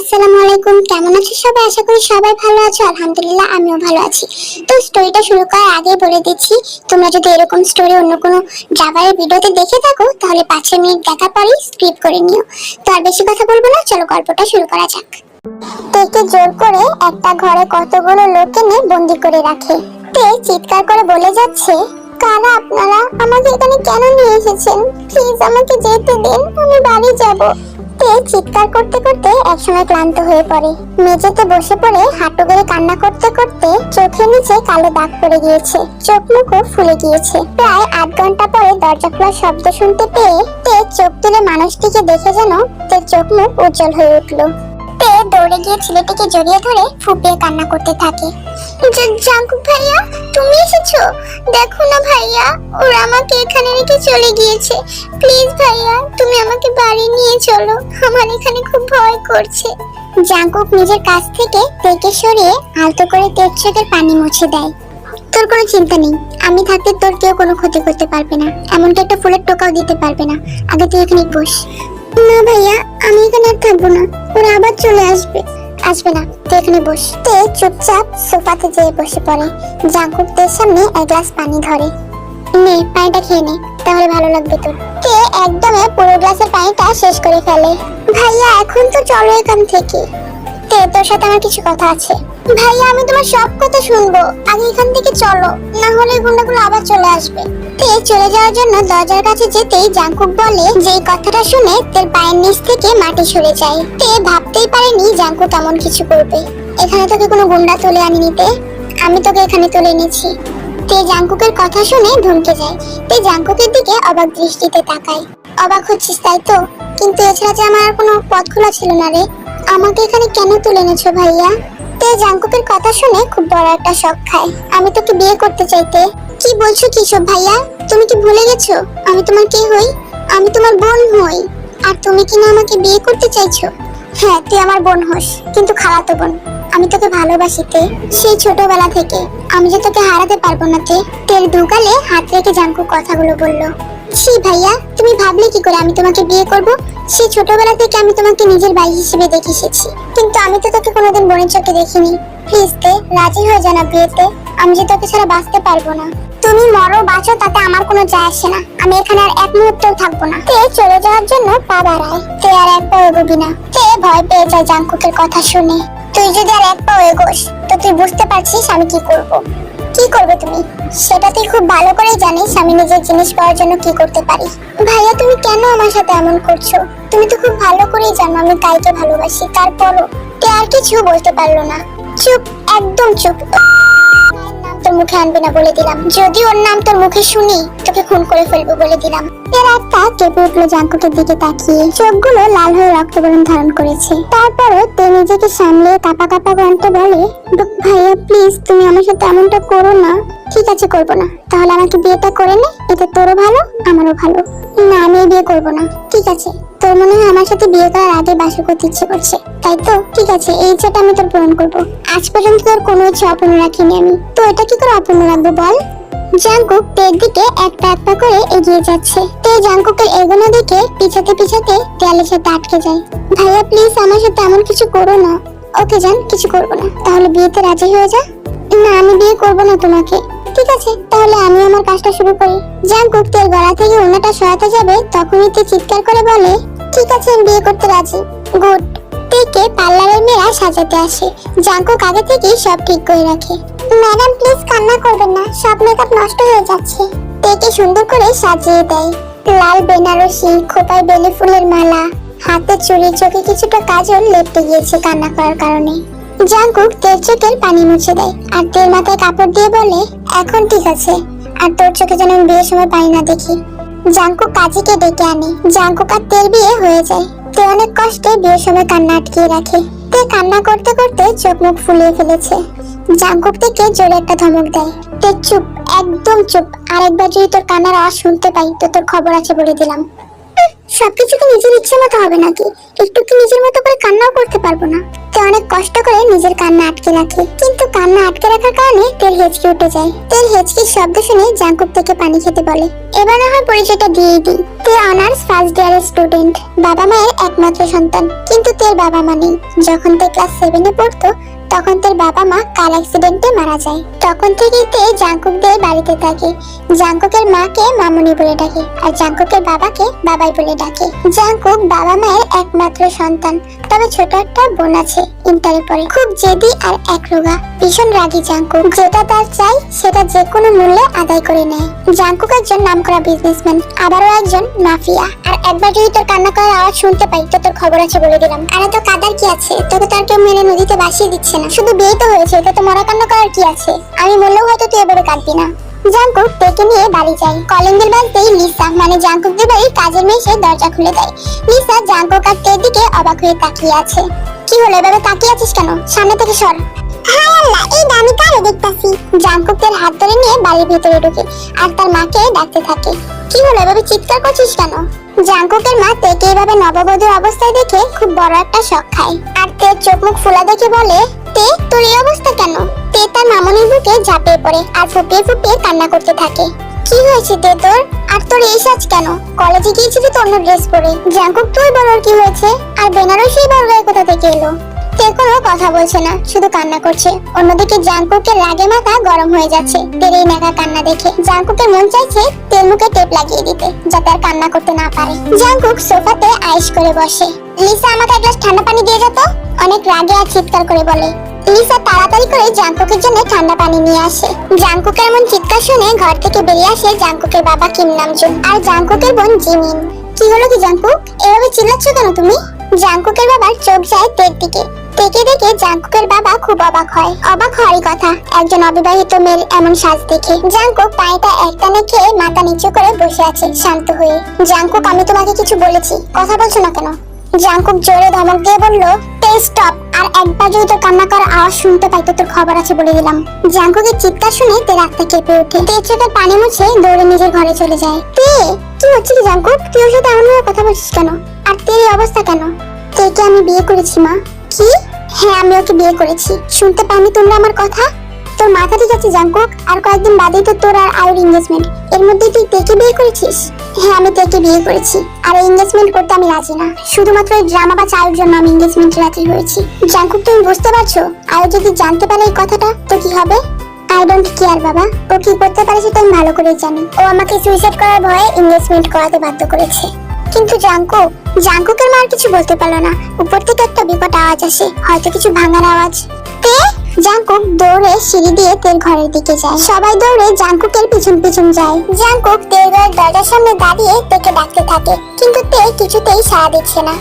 আসসালামু আলাইকুম। কেমন আছো সবাই? আশা করি সবাই ভালো আছো। আলহামদুলিল্লাহ, আমিও ভালো আছি। তো স্টোরিটা শুরু করার আগে বলে দিচ্ছি, তোমরা যদি এরকম স্টোরি অন্য কোনো ড্রাইভারের ভিডিওতে দেখে থাকো, তাহলে মিনিট পরেই স্ক্রিপ করে নিও। তো আর বেশি কথা বলব না, চলো গল্পটা শুরু করা যাক। জোর করে একটা ঘরে কতগুলো লোক এনে বন্দি করে রাখে। তে চিৎকার করে বলে যাচ্ছে, কারা আপনারা? আমাকে এখানে কেন নিয়ে এসেছেন? প্লিজ আমাকে যেতে দিন, আমি বাড়ি যাব। তে চিৎকার করতে করতে একসময় ক্লান্ত হয়ে পড়ে। মেঝেতে বসে পড়ে হাঁটু গেড়ে কান্না করতে করতে চোখের নিচে কালো দাগ পড়ে গিয়েছে। চোখ মুখও ফুলে গিয়েছে। প্রায় আধ ঘণ্টা পরে দরজা খোলার শব্দ শুনতে পেয়ে তে চোখ তুলে মানুষটিকে দেখে যেন তে চোখ মুখ উজ্জ্বল হয়ে উঠল। দৌড়ে গিয়ে ছেলেটিকে জড়িয়ে ধরে ফুপিয়ে কান্না করতে থাকে। ভাইয়া, তুমি এসেছ? দেখো না ভাইয়া, ওরা আমাকে এখানে রেখে চলে গিয়েছে। প্লিজ ভাইয়া, তুমি আমাকে বাড়ি নিয়ে চলো। আমার এখানে খুব ভয় করছে। জাঙ্কুক নিজের কাছ থেকে তেকে সরিয়ে আলতো করে তের চোখের পানি মুছে দেয়। তোর কোনো চিন্তা নেই। আমি থাকতে তোর কেউ কোনো ক্ষতি করতে পারবে না। এমনকি একটা ফুলের টোকাও দিতে পারবে না। আগে তুই এখানে বস। না ভাইয়া, আমি এখানে আর থাকব না। ওরা আবার চলে আসবে। আসবে না, তুই এখানে বস। চুপচাপ সোফাতে যেয়ে বসে পড়ে। জাঙ্কুক তের সামনে এক গ্লাস পানি ধরে। নে, পানিটা খেয়ে নে, তাহলে ভালো লাগবে তোর। তে একদমে পুরো গ্লাসের পানিটা শেষ করে ফেলে। ভাইয়া, এখন তো চলো এখান থেকে। তে, তোর সাথে আমার কিছু কথা আছে। ভাইয়া, আমি তোমার সব কথা শুনব। আগে এখান থেকে চলো, না হলে গুন্ডাগুলো আবার চলে আসবে। তে চলে যাওয়ার জন্য দরজার কাছে যেতেই জাঙ্কুক বলে যে কথাটা শুনে তের পায়ের নিচ থেকে মাটি সরে যায়। তে ভাবতেই পারেনি জাঙ্কুক এমন কিছু করবে। এখানে তোকে কোনো গুন্ডা তুলে আনি নিতে আমি তোকে এখানে তুলে এনেছি। তে জাঙ্কুকের কথা শুনে ধমকে যায়। তে জাঙ্কুকের দিকে অবাক দৃষ্টিতে তাকায়। অবাক হচ্ছিস তাই তো? কিন্তু এছাড়া যে আমার কোনো পথ খোলা ছিল না রে। আমাকে এখানে কেন তুলে এনেছো ভাইয়া? তে জাঙ্কুকের কথা শুনে খুব বড় একটা শখ খায়। আমি তোকে বিয়ে করতে চাইতে। কি বলছো কি সব ভাইয়া? তুমি কি ভুলে গেছো? আমি তোমার কে হই? আমি তোমার বোন হই। আর তুমি কি না আমাকে বিয়ে করতে চাইছো? হ্যাঁ তুই আমার বোন হোস, কিন্তু খালাতো বোন। আমি তোকে ভালোবাসি তে। সেই ছোটবেলা থেকে। আমি যে তোকে হারাতে পারব না তে। তের দুগালে হাত রেখে জাঙ্কু কথাগুলো বলল। ছি ভাইয়া, তুমি ভাবলে কি করে আমি তোমাকে বিয়ে করব? সেই ছোটবেলা থেকে আমি তোমাকে নিজের ভাই হিসেবে দেখে এসেছি। কিন্তু আমি তো তোকে কোনোদিন বোনের চোখে দেখিনি। প্লিজ তে, রাজি হয়ে জানা বিয়েতে। আমি যে তোকে ছাড়া বাঁচতে পারব না। তুমি মরো, বাঁচো, তাতে আমার কোনো যায় আসে না। আমি এখানে আর এক মুহূর্তও থাকব না। তে চলে যাওয়ার জন্য পা বাড়ায় তে আর এক পাও এগোবি না। তে ভয় পেয়ে যায় জাঙ্কুকের কথা শুনে। তুই যদি আর এক পাও এগোস, তো তুই বুঝতে পারছিস আমি কি করব। কি করবে তুমি? সেটা তুই খুব ভালো করেই জানিস আমি নিজের জিনিস পাওয়ার জন্য কি করতে পারি। ভাইয়া, তুমি কেন আমার সাথে এমন করছ? তুমি তো খুব ভালো করেই জানো আমি কাইকে ভালোবাসি তারপরও তে আর কিছু বলতে পারল না। চুপ, একদম চুপ। তোর মুখে আনবি না বলে দিলাম। যদি ওর নাম তোর মুখে শুনি, তোকে খুন করে ফেলব বলে দিলাম। এর একটা কেঁপে উঠল জাঙ্কুকের দিকে তাকিয়ে। চোখগুলো লাল হয়ে রক্তবরণ ধারণ করেছে। তারপরও তে নিজেকে সামলে কাপা কাপা কণ্ঠে বলে ভাইয়া প্লিজ তুমি আমার সাথে এমনটা করো না। ঠিক আছে, করব না। তাহলে আমাকে বিয়েটা করে নে। এতে তোরও ভালো, আমারও ভালো। না, আমি বিয়ে করব না। ঠিক আছে। তোর মনে হয় আমার সাথে বিয়ে করার আগে বাসর করতে ইচ্ছে করছে। তাই তো? ঠিক আছে, এই ইচ্ছাটা আমি তোর পূরণ করব। আজ পর্যন্ত তোর কোনো ইচ্ছা অপূর্ণ রাখিনি আমি। তো এটা কি করে অপূর্ণ রাখব বল? জাঙ্কুক তের দিকে একটা একটা করে এগিয়ে যাচ্ছে। তে জাঙ্কুকের এগোনো দেখে পিছাতে পিছাতে দেয়ালের সাথে আটকে যায়। ভাইয়া প্লিজ আমার সাথে এমন কিছু করো না। ওকে জান, কিছু করব না। তাহলে বিয়েতে রাজি হয়ে যা? না, আমি বিয়ে করব না তোমাকে। ঠিক আছে, তাহলে আমি আমার কাজটা শুরু করি। জাঙ্কুক তের গলা থেকে ওনাটা সরাতে যাবে, তখনই তে চিৎকার করে বলে, ঠিক আছে, আমি বিয়ে করতে রাজি। গুড। তেকে পার্লারের মেয়েরা সাজাতে আসে। জাঙ্কুক আগে থেকেই সব ঠিক করে রাখে। ম্যাডাম, প্লিজ কান্না করবেন না, সব মেকআপ নষ্ট হয়ে যাচ্ছে। তেকে সুন্দর করে সাজিয়ে দেয়। লাল বেনারসি, খোপায় বেলি ফুলের মালা, হাতে চুড়ি চোখে কিছুটা কাজল লেপটে গিয়েছে কান্না করার কারণে। জাঙ্কুক তের চোখের পানি মুছে দেয় আর তের মাথায় কাপড় দিয়ে বলে, এখন ঠিক আছে। আর তোর চোখে যেন বিয়ের সময় পানি না দেখি। জাঙ্কুক কাজীকে ডেকে আনে। জাঙ্কুক আর তের বিয়ে হয়ে যায়। তে অনেক কষ্টে বিয়ের সময় কান্না আটকিয়ে রাখে। তে কান্না করতে করতে চোখ মুখ ফুলিয়ে ফেলেছে। জাঙ্কুক থেকে জোরে একটা ধমক দেয়। তে চুপ, একদম চুপ। আরেকবার যদি তোর কান্নার আওয়াজ শুনতে পাই, তো তোর খবর আছে বলে দিলাম। সবকিছু কি নিজের ইচ্ছে মতো হবে নাকি? একটু কি নিজের মতো করে কান্নাও করতে পারব না? অনেক কষ্ট করে নিজের কান্না আটকে রাখে। কিন্তু কান্না আটকে রাখার কারণে তেল হেঁচকে উঠে যায়। তেল হেঁচকির শব্দ শুনে জাঙ্কুক থেকে পানি খেতে বলে, এবার আমার পরিচয়টা দিয়েই দিই। তে অনার্স ফার্স্ট ইয়ারের স্টুডেন্ট বাবা মায়ের একমাত্র সন্তান। কিন্তু তের বাবা মা নেই। যখন তে ক্লাস সেভেনে পড়তো তখন তার বাবা মা কার অ্যাক্সিডেন্টে মারা যায়। তখন থেকেই তে জাঙ্কুকদের বাড়িতে থাকে। জাঙ্কুকের মাকে মামুনি বলে ডাকে আর জাঙ্কুকের বাবাকে বাবাই বলে ডাকে। জাঙ্কুক বাবা মায়ের একমাত্র সন্তান। তবে ছোট একটা বোন আছে ইন্টারে পড়ে খুব জেদি আর একরোগা। ভীষণ রাগী জাঙ্কুক। যেটা তার চাই, সেটা যে কোনো মূল্যে আদায় করে নেয়। জাঙ্কুক একজন নামকরা বিজনেসম্যান আবারও একজন মাফিয়া। আর একবার যদি তোর কান্না করার আওয়াজ শুনতে পাই, তো তোর খবর আছে বলে দিলাম। আরে তো কাদার কি আছে? তোকে তো আর কেউ মেরে নদীতে ভাসিয়ে দিচ্ছে শুধু বিয়ে তো হয়েছে, তো মরা কান্না করার কি আছে? আমি মরলেও হয়তো তুই এভাবে কাঁদবি না। জাঙ্কুক তেকে নিয়ে বাড়ি যায়। কলিং বেল বাজতেই লিসা মানে জাঙ্কুকদের বাড়ির কাজের মেয়ে এসে দরজা খুলে দেয়। লিসা, জাঙ্কুক আর তের দিকে অবাক হয়ে তাকিয়ে আছে। কি হলো, এভাবে তাকিয়ে আছিস কেন? সামনে থেকে সর। হায় আল্লাহ, এই দামি কারে দেখতাছি? জাঙ্কুকের হাত ধরে নিয়ে বাড়ির ভিতরে ঢুকে, আর তার মাকে ডাকতে থাকে। কি হলো, এভাবে চিৎকার করছিস কেন? জাঙ্কুকের মা তেকে এইভাবে নববধূর অবস্থায় দেখে খুব বড় একটা শখ খায়। আর তে চোখ মুখ ফোলা দেখে বলে, তে, তোর এই অবস্থা কেন? তে তার মামনির বুকে ঝাঁপিয়ে পড়ে আর ফুপিয়ে ফুপিয়ে কান্না করতে থাকে। কি হয়েছে তে তোর? আর তোর এই সাজ কেন? কলেজে গিয়েছিলি তো অন্য ড্রেস পরে। জাঙ্কুক তুই বড় কি হয়েছে? আর বেনারসি বড় কোথা থেকে এলো? কথা বলছে না, শুধু কান্না করছে। অন্যদিকে জাঙ্কুকের রাগে মাথা গরম হয়ে যাচ্ছে। তের এই নাকা কান্না দেখে জাঙ্কুকের মন চাইছে তেল মুখে টেপ লাগিয়ে দিতে, যাতে আর কান্না করতে না পারে। জাঙ্কুক সোফাতে আইস করে বসে। লিসা, আমাকে এক গ্লাস ঠান্ডা পানি দিয়ে যেত অনেক রাগে আর চিৎকার করে বলে। লিসা তাড়াতাড়ি করে জাঙ্কুকের জন্য ঠান্ডা পানি নিয়ে আসে। জাঙ্কুকের এমন চিৎকার শুনে ঘর থেকে বেরিয়ে আসে জাঙ্কুকের বাবা কিম নামজুন আর জাঙ্কুকের বোন জিমিন। কি হলো কি জাঙ্কুক? এভাবে চিল্লাচ্ছ কেন তুমি? জাঙ্কুকের বাবার চোখ যায় তের দিকে। দেখে দেখে জাঙ্কুকের বাবা খুব অবাক হয়। অবাক হওয়ারই কথা। একজন অবিবাহিত মেয়ের এমন সাজ দেখে জাঙ্কুক পায়েটা একটানে খেয়ে মাথা নিচু করে বসে আছে শান্ত হয়ে। জাঙ্কুক, আমি তোমাকে কিছু বলেছি। কথা বলছো না কেন? জাঙ্কুক জোরে ধমক দিয়ে বলল স্টপ আর একবার যদি তোর কান্না করার আওয়াজ শুনতে পাই তো তোর খবর আছে বলে দিলাম। জাঙ্কুকের চিৎকার শুনে তে রাস্তা কেঁপে ওঠে। তে পানি মুছে দৌড়ে নিজের ঘরে চলে যায়। তে, কি হচ্ছে কি জাঙ্কুক? তুই ওর সাথে কথা বলছিস কেন? আর তের অবস্থা কেন? তেকে আমি বিয়ে করেছি, মা? কি? হ্যাঁ আমি ওকে বিয়ে করেছি। শুনতে পাইনি তোমরা আমার কথা? তোর মাথা ঠিক আছে জাঙ্কুক আর কয়েকদিন বাদেই তো তোর আর আয়ুর এঙ্গেজমেন্ট এর মধ্যে তুই তেকে বিয়ে করেছিস? হ্যাঁ আমি তেকে বিয়ে করেছি। আর এঙ্গেজমেন্ট করতে আমি রাজি না। শুধুমাত্র এই ড্রামা বা চায়ের জন্য আমি এঙ্গেজমেন্ট রাজি হয়েছি। জাঙ্কুক তুমি বুঝতে পারছ? আয়ু যদি জানতে পারে এই কথাটা, তো কি হবে? আই ডোন্ট কেয়ার, বাবা। ও কি করতে পারে সেটা আমি ভালো করে জানি। ও আমাকে সুইসাইড করার ভয়ে এঙ্গেজমেন্ট করাতে বাধ্য করেছে। কিন্তু জাঙ্কু, জাঙ্কুকের মার কিছু বলতে পারল না। উপর থেকে একটা বিকট আওয়াজ আসে, হয়তো কিছু ভাঙার আওয়াজ। তে জাঙ্কুক দৌড়ে সিঁড়ি দিয়ে তেল ঘরের দিকে যায়। সবাই দৌড়ে জাঙ্কুকের পিছন পিছন যায়। জাঙ্কুক তেল ঘরের দরজার সামনে দাঁড়িয়ে তেকে ডাকতে থাকে, কিন্তু তে কিছুতেই সাড়া দিচ্ছে না।